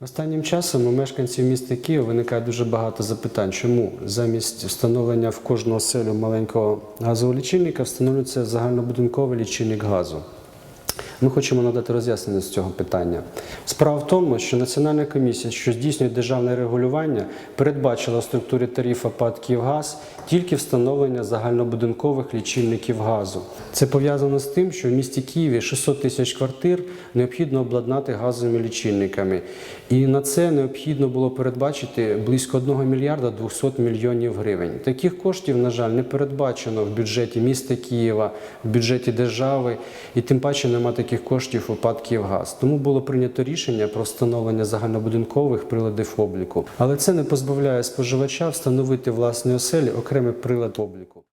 Останнім часом у мешканців міста Києва виникає дуже багато запитань, чому замість встановлення в кожну оселю маленького газового лічильника встановлюється загальнобудинковий лічильник газу. Ми хочемо надати роз'яснення з цього питання. Справа в тому, що Національна комісія, що здійснює державне регулювання, передбачила в структурі тарифа ПАД «Київгаз» тільки встановлення загальнобудинкових лічильників газу. Це пов'язано з тим, що в місті Києві 600 тисяч квартир необхідно обладнати газовими лічильниками. І на це необхідно було передбачити близько 1 мільярда 200 мільйонів гривень. Таких коштів, на жаль, не передбачено в бюджеті міста Києва, в бюджеті держави, і тим паче нема таких коштів випадків газ. Тому було прийнято рішення про встановлення загальнобудинкових приладів обліку. Але це не позбавляє споживача встановити власні оселі окремий прилад обліку.